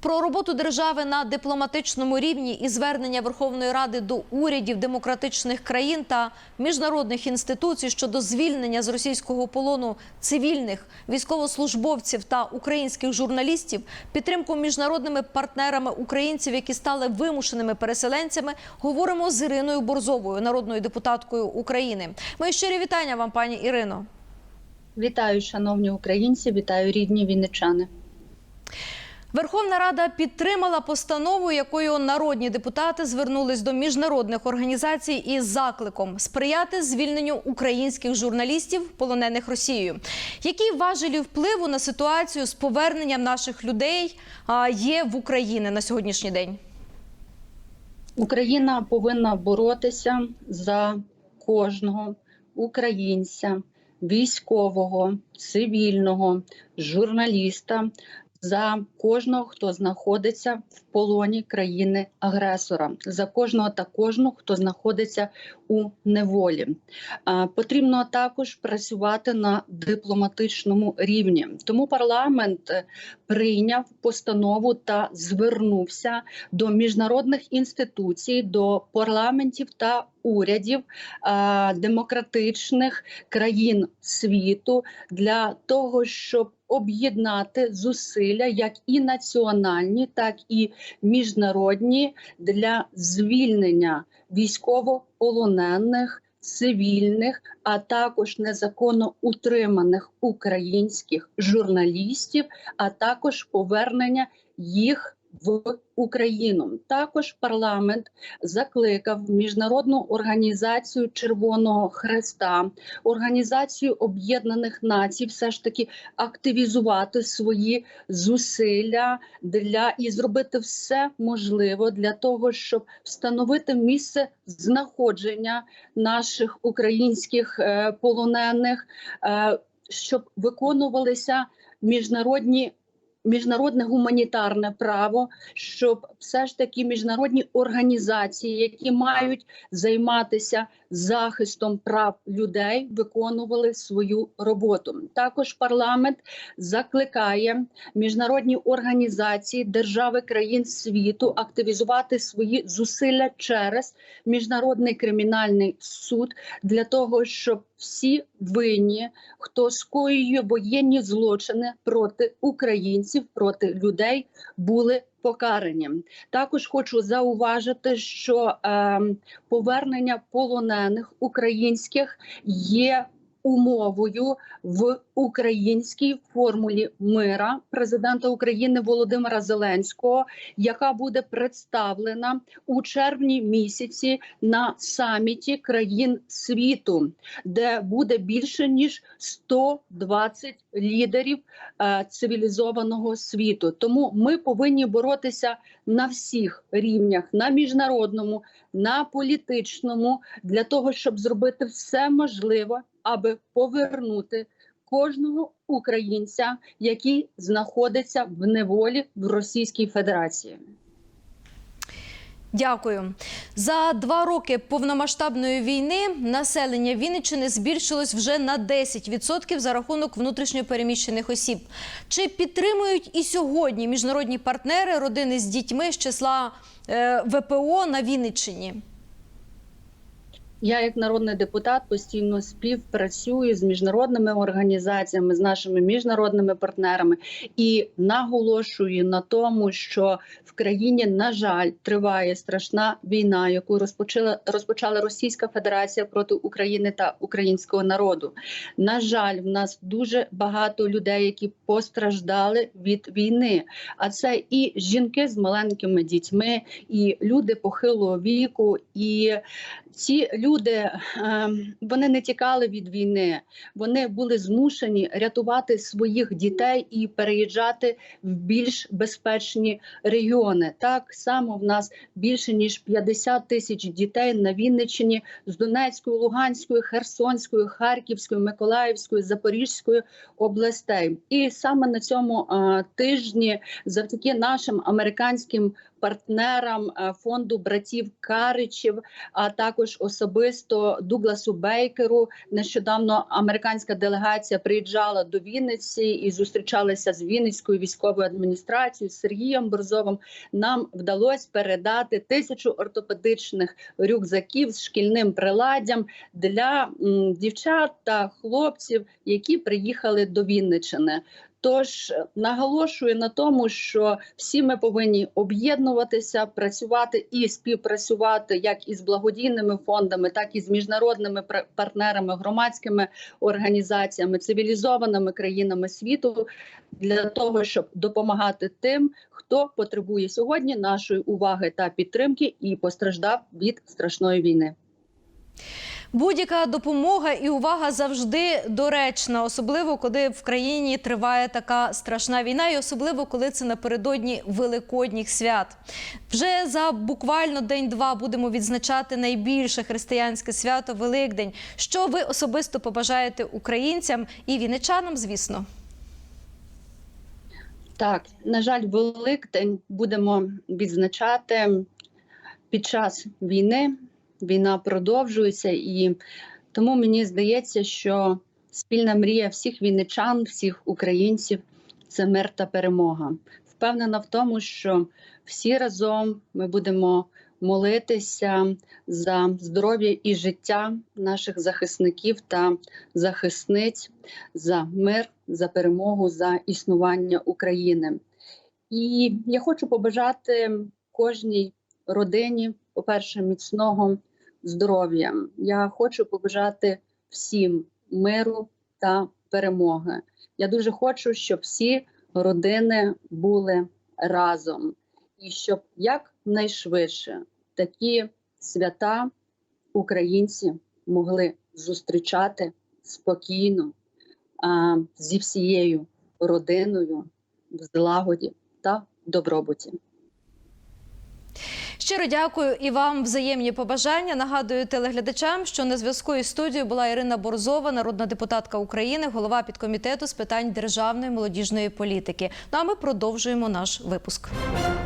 Про роботу держави на дипломатичному рівні і звернення Верховної Ради до урядів демократичних країн та міжнародних інституцій щодо звільнення з російського полону цивільних військовослужбовців та українських журналістів, підтримку міжнародними партнерами українців, які стали вимушеними переселенцями, говоримо з Іриною Борзовою, народною депутаткою України. Мої щирі вітання вам, пані Ірино. Вітаю, шановні українці, вітаю рідні вінничани. Верховна Рада підтримала постанову, якою народні депутати звернулись до міжнародних організацій із закликом сприяти звільненню українських журналістів, полонених Росією. Які важелі впливу на ситуацію з поверненням наших людей є в Україні на сьогоднішній день? Україна повинна боротися за кожного українця, військового, цивільного, журналіста. За кожного, хто знаходиться в полоні країни-агресора, за кожного та кожного, хто знаходиться у неволі, потрібно також працювати на дипломатичному рівні. Тому парламент е, прийняв постанову та звернувся до міжнародних інституцій, до парламентів та урядів демократичних країн світу для того, щоб об'єднати зусилля, як і національні, так і міжнародні для звільнення військовополонених. Цивільних, а також незаконно утриманих українських журналістів, а також повернення їх в Україну. Також парламент закликав міжнародну організацію Червоного Хреста, організацію Об'єднаних Націй, все ж таки активізувати свої зусилля для і зробити все можливе для того, щоб встановити місце знаходження наших українських е, полонених, е, щоб виконувалися міжнародні міжнародне гуманітарне право, щоб все ж таки міжнародні організації, які мають займатися захистом прав людей, виконували свою роботу. Також парламент закликає міжнародні організації, держави країн світу активізувати свої зусилля через міжнародний кримінальний суд для того, щоб всі винні, хто скоює воєнні злочини проти українців, проти людей, були покарані. Також хочу зауважити, що е, повернення полонених українських є умовою в українській формулі мира президента України Володимира Зеленського, яка буде представлена у червні місяці на саміті країн світу, де буде більше ніж 120 лідерів е, цивілізованого світу. Тому ми повинні боротися на всіх рівнях, на міжнародному, на політичному, для того, щоб зробити все можливе, аби повернути кожного українця, який знаходиться в неволі в Російській Федерації. Дякую. За два роки повномасштабної війни населення Вінниччини збільшилось вже на 10% за рахунок внутрішньопереміщених осіб. Чи підтримують і сьогодні міжнародні партнери родини з дітьми з числа е, ВПО на Вінниччині? Я, як народний депутат, постійно співпрацюю з міжнародними організаціями, з нашими міжнародними партнерами і наголошую на тому, що в країні, на жаль, триває страшна війна, яку розпочала розпочала Російська Федерація проти України та українського народу. На жаль, в нас дуже багато людей, які постраждали від війни. А це і жінки з маленькими дітьми, і люди похилого віку, і ці люди ем, вони не тікали від війни, вони були змушені рятувати своїх дітей і переїжджати в більш безпечні регіони. Так само в нас більше ніж 50 тисяч дітей на Вінниччині з Донецької, Луганської, Херсонської, Харківської, Миколаївської, Запорізької областей. І саме на цьому тижні, завдяки нашим американським партнерам е, фонду братів Каричів, а також особисто Дугласу Бейкеру. Нещодавно американська делегація приїжджала до Вінниці і зустрічалася з Вінницькою військовою адміністрацією з Сергієм Борзовим. Нам вдалося передати тисячу ортопедичних рюкзаків з шкільним приладдям для дівчат та хлопців, які приїхали до Вінничини. Тож е, наголошую на тому, що всі ми повинні об'єднуватися, працювати і співпрацювати як із благодійними фондами, так і з міжнародними партнерами, громадськими організаціями, цивілізованими країнами світу для того, щоб допомагати тим, хто потребує сьогодні нашої уваги та підтримки і постраждав від страшної війни. Будь-яка допомога і увага завжди доречна, особливо коли в країні триває така страшна війна, і особливо коли це напередодні великодніх свят. Вже за буквально день-два будемо відзначати найбільше християнське свято Великдень. Що ви особисто побажаєте українцям і вінничанам, звісно. Так, на жаль, Великдень будемо відзначати під час війни. Війна продовжується, і тому мені здається, що спільна мрія всіх вінничан, всіх українців це мир та перемога. Впевнена в тому, що всі разом ми будемо молитися за здоров'я і життя наших захисників та захисниць, за мир, за перемогу, за існування України. І я хочу побажати кожній родині, по-перше, міцного здоров'я. Я хочу побажати всім миру та перемоги. Я дуже хочу, щоб всі родини були разом, і щоб якнайшвидше такі свята українці могли зустрічати спокійно а, зі всією родиною в злагоді та добробуті. Щиро дякую і вам взаємні побажання. Нагадую телеглядачам, що на зв'язку із студією була Ірина Борзова, народна депутатка України, голова підкомітету з питань державної молодіжної політики. Ну а ми продовжуємо наш випуск.